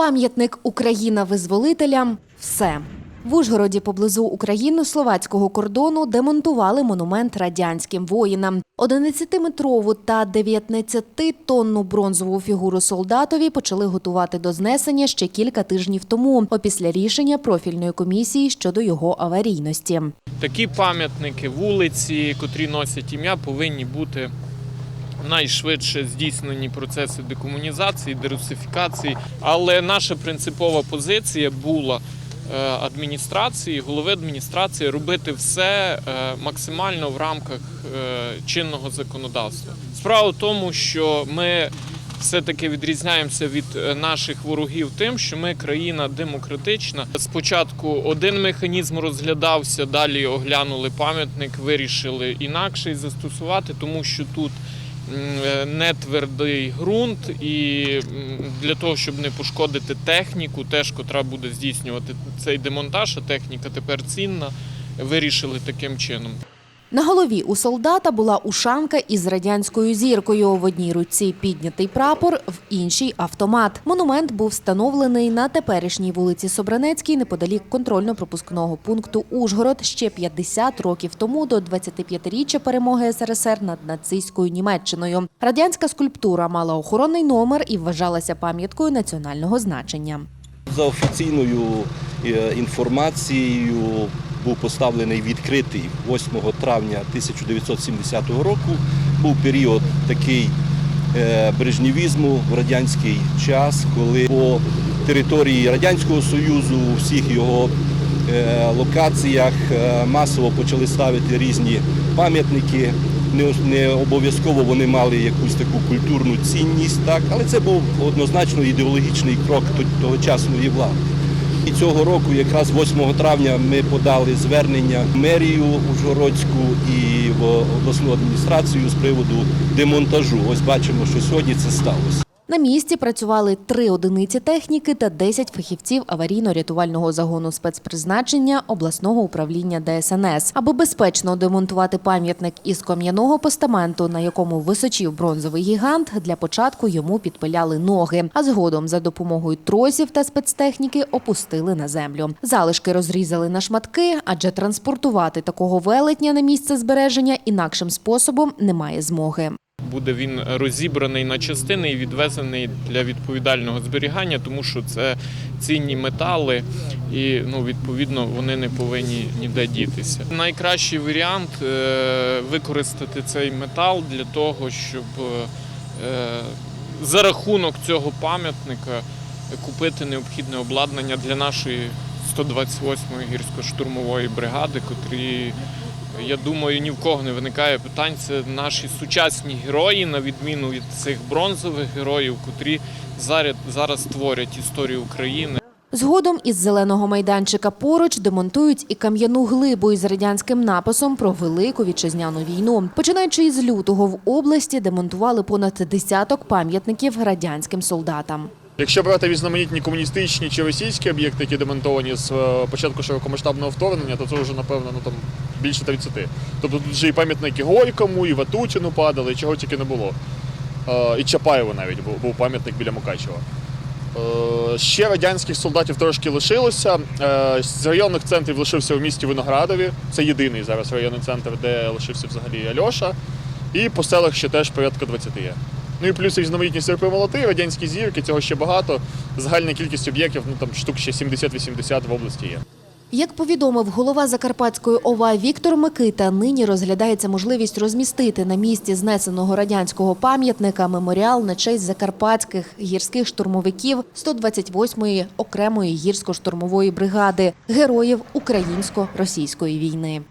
Пам'ятник Україна визволителям все. В Ужгороді поблизу україно-словацького кордону демонтували монумент радянським воїнам. 11-метрову та 19-тонну бронзову фігуру солдатові почали готувати до знесення ще кілька тижнів тому, опісля рішення профільної комісії щодо його аварійності. Такі пам'ятники, вулиці, котрі носять ім'я, повинні бути найшвидше здійснені процеси декомунізації, дерусифікації. Але наша принципова позиція була е, адміністрації, голови адміністрації робити все е, максимально в рамках е, чинного законодавства. Справа в тому, що ми все-таки відрізняємося від наших ворогів тим, що ми країна демократична. Спочатку один механізм розглядався, далі оглянули пам'ятник, вирішили інакший застосувати, тому що тут не твердий ґрунт, і для того, щоб не пошкодити техніку, теж котра буде здійснювати цей демонтаж, а техніка тепер цінна, вирішили таким чином. На голові у солдата була ушанка із радянською зіркою. В одній руці піднятий прапор, в іншій автомат. Монумент був встановлений на теперішній вулиці Собранецькій неподалік контрольно-пропускного пункту Ужгород ще 50 років тому до 25-річчя перемоги СРСР над нацистською Німеччиною. Радянська скульптура мала охоронний номер і вважалася пам'яткою національного значення. За офіційною е, інформацією був поставлений відкритий 8 травня 1970 року. Був період такий е, брежнєвізму в радянський час, коли по території Радянського Союзу у всіх його е, локаціях е, масово почали ставити різні пам'ятники. Не обов'язково вони мали якусь таку культурну цінність, так, але це був однозначно ідеологічний крок тогочасної влади. І цього року, якраз 8 травня, ми подали звернення в мерію Ужгородську і в обласну адміністрацію з приводу демонтажу. Ось бачимо, що сьогодні це сталося. На місці працювали три одиниці техніки та 10 фахівців аварійно-рятувального загону спецпризначення обласного управління ДСНС. Аби безпечно демонтувати пам'ятник із кам'яного постаменту, на якому височів бронзовий гігант, для початку йому підпиляли ноги, а згодом за допомогою тросів та спецтехніки опустили на землю. Залишки розрізали на шматки, адже транспортувати такого велетня на місце збереження інакшим способом немає змоги. Буде він розібраний на частини і відвезений для відповідального зберігання, тому що це цінні метали, і ну, відповідно вони не повинні ніде дітися. Найкращий варіант е, використати цей метал для того, щоб е, за рахунок цього пам'ятника купити необхідне обладнання для нашої 128-ї гірсько-штурмової бригади, котрі я думаю, ні в кого не виникає питань. Це наші сучасні герої, на відміну від цих бронзових героїв, котрі зараз, зараз творять історію України. Згодом із зеленого майданчика поруч демонтують і кам'яну глибу із радянським написом про велику вітчизняну війну. Починаючи із лютого в області демонтували понад десяток пам'ятників радянським солдатам. Якщо брати різноманітні комуністичні чи російські об'єкти, які демонтовані з е, початку широкомасштабного вторгнення, то це вже напевно ну там більше 30. Тобто тут вже і пам'ятники Горькому, і Ватутіну падали, і чого тільки не було. Е, І Чапаєву навіть був, був пам'ятник біля Мукачева. Е, Ще радянських солдатів трошки лишилося. З районних центрів лишився у місті Виноградові. Це єдиний зараз районний центр, де лишився взагалі Альоша. І по селах ще теж порядка 20 є. Ну і плюс різноманітні серпи молоти, радянські зірки, цього ще багато. Загальна кількість об'єктів, ну там штук ще 70-80 в області є. Як повідомив голова Закарпатської ОВА Віктор Микита, нині розглядається можливість розмістити на місці знесеного радянського пам'ятника меморіал на честь закарпатських гірських штурмовиків 128-ї окремої гірсько-штурмової бригади, героїв українсько-російської війни.